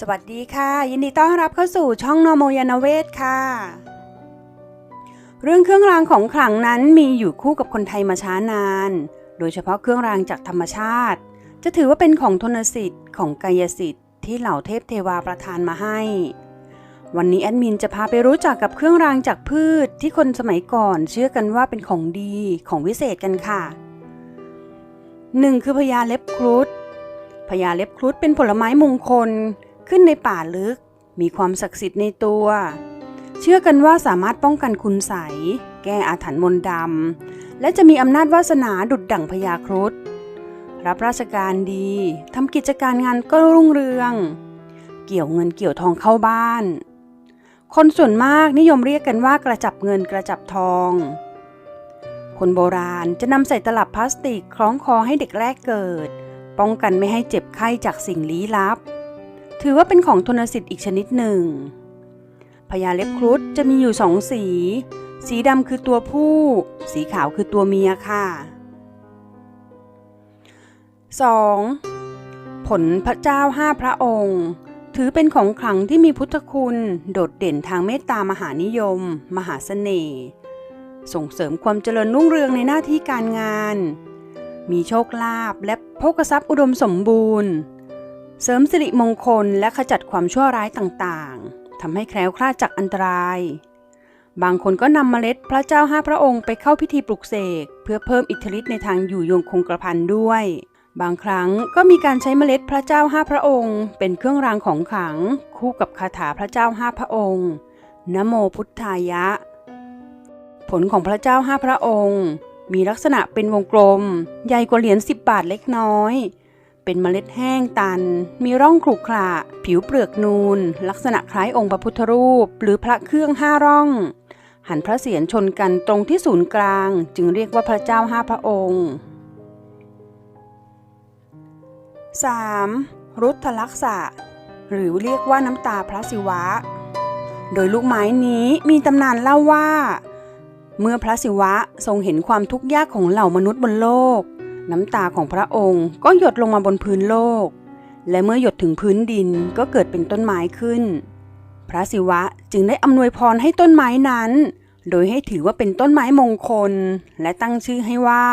สวัสดีค่ะ ยินดีต้อนรับเข้าสู่ช่องนโมยานเวศค่ะ เรื่องเครื่องรางของขลังนั้นมีอยู่คู่กับคนไทยมาช้านาน โดยเฉพาะเครื่องรางจากธรรมชาติ จะถือว่าเป็นของทนสิทธิ์ของกายสิทธิ์ที่เหล่าเทพเทวาประทานมาให้ วันนี้แอดมินจะพาไปรู้จักกับเครื่องรางจากพืชที่คนสมัยก่อนเชื่อกันว่าเป็นของดีของวิเศษกันค่ะหนึ่งคือพญาเล็บครุฑพญาเล็บครุฑเป็นผลไม้มงคล ขึ้นในป่าลึก มีความศักดิ์สิทธิ์ในตัว เชื่อกันว่าสามารถป้องกันคุณใส แก้อาถรรพ์มนต์ดำ และจะมีอำนาจวาสนาดุดดั่งพญาครุฑรับราชการดีทำกิจการงานก็รุ่งเรือง เกี่ยวเงินเกี่ยวทองเข้าบ้าน คนส่วนมากนิยมเรียกกันว่ากระจับเงินกระจับทอง คนโบราณจะนำใส่ตลับพลาสติกคล้องคอให้เด็กแรกเกิด ป้องกันไม่ให้เจ็บไข้จากสิ่งลี้ลับ ถือว่าเป็นของทนสิทธิ์อีกชนิดหนึ่งพญาเล็บครุฑจะมีอยู่สองสี สีดำคือตัวผู้ สีขาวคือตัวเมียค่ะ 2. ผลพระเจ้าห้าพระองค์ ถือเป็นของขลังที่มีพุทธคุณ โดดเด่นทางเมตตามหานิยม มหาเสน่ห์ส่งเสริมความเจริญรุ่งเรืองในหน้าที่การงาน มีโชคลาภและโภคทรัพย์อุดมสมบูรณ์ เสริมสิริมงคลและขจัดความชั่วร้ายต่างๆทำให้แคล้วคลาดจากอันตราย บางคนก็นำเมล็ดพระเจ้าห้าพระองค์ไปเข้าพิธีปลุกเสกเพื่อเพิ่มอิทธิฤทธิ์ในทางอยู่ยงคงกระพันด้วย บางครั้งก็มีการใช้เมล็ดพระเจ้าห้าพระองค์ เป็นเครื่องรางของขลัง คู่กับคาถาพระเจ้าห้าพระองค์นะโมพุทธายะ ผลของพระเจ้าห้าพระองค์ มีลักษณะเป็นวงกลม ใหญ่กว่าเหรียญ10บาทเล็กน้อย เป็นเมล็ดแห้งตัน มีร่องขรุขระผิวเปลือกนูน ลักษณะคล้ายองค์พระพุทธรูป หรือพระเครื่องห้าร่อง หันพระเศียรชนกันตรงที่ศูนย์กลาง จึงเรียกว่าพระเจ้าห้าพระองค์ 3. รุทธลักษะ หรือเรียกว่าน้ำตาพระศิวะ โดยลูกไม้นี้มีตำนานเล่าว่า เมื่อพระศิวะทรงเห็นความทุกข์ยากของเหล่ามนุษย์บนโลก น้ำตาของพระองค์ก็หยดลงมาบนพื้นโลก และเมื่อหยดถึงพื้นดินก็เกิดเป็นต้นไม้ขึ้น พระศิวะจึงได้อำนวยพรให้ต้นไม้นั้น โดยให้ถือว่าเป็นต้นไม้มงคล และตั้งชื่อให้ว่า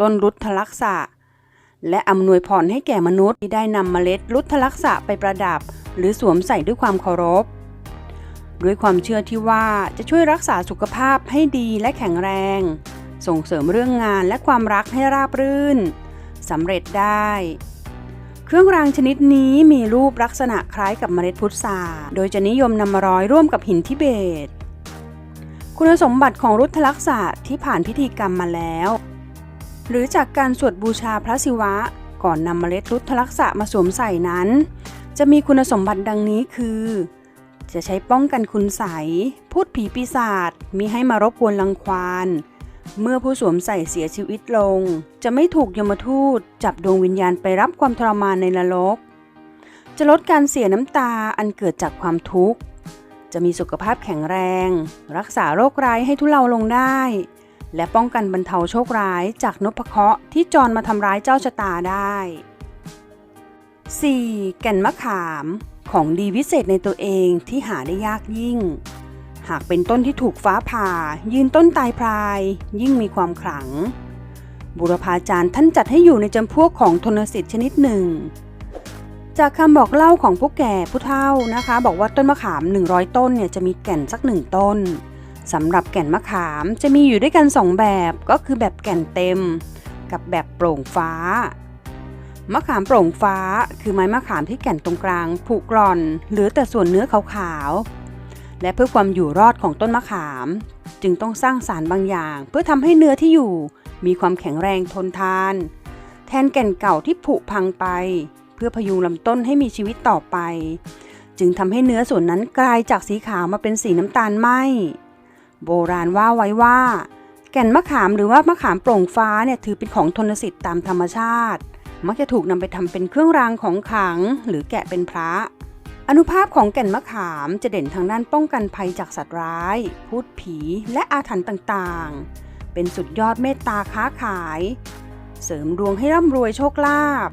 ต้นรุทธลักษะ และอำนวยพรให้แก่มนุษย์ที่ได้นำเมล็ดรุทธลักษะไปประดับ หรือสวมใส่ด้วยความเคารพ ด้วยความเชื่อที่ว่าจะช่วยรักษาสุขภาพให้ดีและแข็งแรง ส่งเสริมเรื่องงานและความรักให้ราบรื่นสำเร็จได้ เครื่องรางชนิดนี้มีรูปลักษณะคล้ายกับเมล็ดพุทราโดยจะนิยมนำมาร้อยร่วมกับหินทิเบต คุณสมบัติของรุทธลักษะที่ผ่านพิธีกรรมมาแล้ว หรือจากการสวดบูชาพระศิวะ ก่อนนำเมล็ดรุทธลักษะมาสวมใส่นั้น จะมีคุณสมบัติดังนี้คือ จะใช้ป้องกันคุณใสพูดผีปีศาจมีให้มารบกวนรังควาน เมื่อผู้สวมใส่เสียชีวิตลง จะไม่ถูกยมทูตจับดวงวิญญาณไปรับความทรมานในนรก จะลดการเสียน้ำตาอันเกิดจากความทุกข์ จะมีสุขภาพแข็งแรง รักษาโรคร้ายให้ทุเลาลงได้ และป้องกันบรรเทาโชคร้ายจากนพเคราะห์ที่จรมาทำร้ายเจ้าชะตาได้ 4. แก่นมะขาม ของดีวิเศษในตัวเองที่หาได้ยากยิ่ง หากเป็นต้นที่ถูกฟ้าผ่า ยืนต้นตายพราย ยิ่งมีความขลัง บุรพาจารย์ท่านจัดให้อยู่ในจำพวกของทนสิทธิ์ชนิดหนึ่ง จากคำบอกเล่าของผู้แก่ผู้เฒ่านะคะ บอกว่าต้นมะขาม 100 ต้นเนี่ยจะมีแก่นสักหนึ่งต้นสำหรับแก่นมะขามจะมีอยู่ด้วยกัน 2 แบบก็คือแบบแก่นเต็ม กับแบบโปร่งฟ้า มะขามโปร่งฟ้า คือไม้มะขามที่แก่นตรงกลางผุกร่อน เหลือแต่ส่วนเนื้อขาวๆ และเพื่อความอยู่รอดของต้นมะขาม จึงต้องสร้างสารบางอย่าง เพื่อทำให้เนื้อที่อยู่ มีความแข็งแรงทนทาน แทนแก่นเก่าที่ผุพังไป เพื่อพยุงลำต้นให้มีชีวิตต่อไป จึงทำให้เนื้อส่วนนั้นกลายจากสีขาวมาเป็นสีน้ำตาลไหมโบราณว่าไว้ว่า แก่นมะขามหรือว่ามะขามโปร่งฟ้าเนี่ยถือเป็นของทนสิทธิ์ตามธรรมชาติ มักจะถูกนำไปทำเป็นเครื่องรางของขลังหรือแกะเป็นพระ อนุภาพของแก่นมะขามจะเด่นทางด้านป้องกันภัยจากสัตว์ร้าย พูดผี และอาถรรพ์ต่างๆ เป็นสุดยอดเมตตาค้าขาย เสริมดวงให้ร่ำรวยโชคลาภ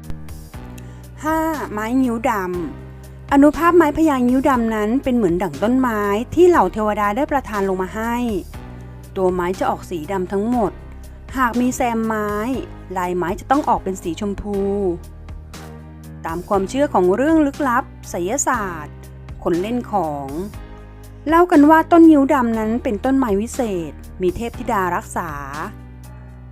5. ไม้นิ้วดำ อนุภาพไม้พยางยิ้วดำนั้นเป็นเหมือนดั่งต้นไม้ที่เหล่าเทวดาได้ประทานลงมาให้ ตัวไม้จะออกสีดำทั้งหมด หากมีแซมไม้ ลายไม้จะต้องออกเป็นสีชมพู ตามความเชื่อของเรื่องลึกลับไสยศาสตร์ คนเล่นของ เล่ากันว่าต้นยิ้วดำนั้นเป็นต้นไม้วิเศษ มีเทพธิดารักษา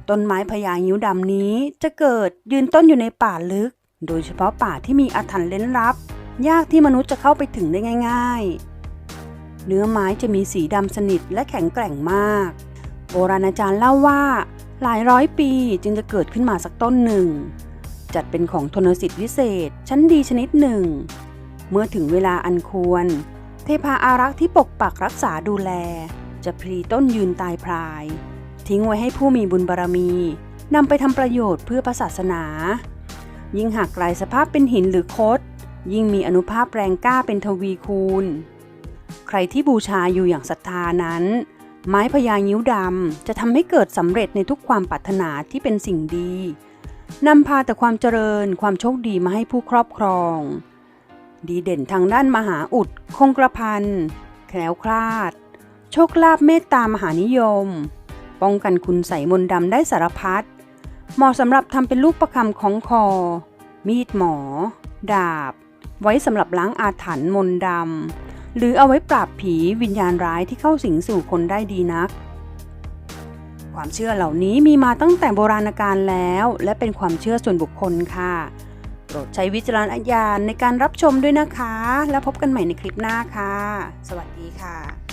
ต้นไม้พญายิ้วดำนี้จะเกิดยืนต้นอยู่ในป่าลึก โดยเฉพาะป่าที่มีอาถรรพ์เล้นลับ ยากที่มนุษย์จะเข้าไปถึงได้ง่าย ๆ เนื้อไม้จะมีสีดำสนิทและแข็งแกร่งมาก โบราณอาจารย์เล่าว่า หลายร้อยปีจึงจะเกิดขึ้นมาสักต้นหนึ่ง จัดเป็นของทนสิทธิ์วิเศษ ชั้นดีชนิดหนึ่ง เมื่อถึงเวลาอันควร เทพาอารักษ์ที่ปกปักรักษาดูแล จะพลีต้นยืนตายพราย ทิ้งไว้ให้ผู้มีบุญบารมีนำไปทำประโยชน์เพื่อศาสนา ยิ่งหากกลายสภาพเป็นหินหรือคดยิ่งมีอนุภาพแรงกล้าเป็นทวีคูณ ใครที่บูชาอยู่อย่างศรัทธานั้น ไม้พญายิ้วดำจะทำให้เกิดสำเร็จในทุกความปรารถนาที่เป็นสิ่งดี นำพาแต่ความเจริญความโชคดีมาให้ผู้ครอบครอง ดีเด่นทางด้านมหาอุด คงกระพันแคล้วคลาด โชคลาภเมตตามหานิยม ป้องกันคุณใส่มนดำได้สารพัดเหมาะสำหรับทำเป็นลูกประคำของคอ มีดหมอ ดาบ ไว้สำหรับล้างอาถรรพ์มนดำหรือเอาไว้ปราบผีวิญญาณร้ายที่เข้าสิงสู่คนได้ดีนัก ความเชื่อเหล่านี้มีมาตั้งแต่โบราณกาลแล้ว และเป็นความเชื่อส่วนบุคคลค่ะ โปรดใช้วิจารณญาณในการรับชมด้วยนะคะ แล้วพบกันใหม่ในคลิปหน้าค่ะ สวัสดีค่ะ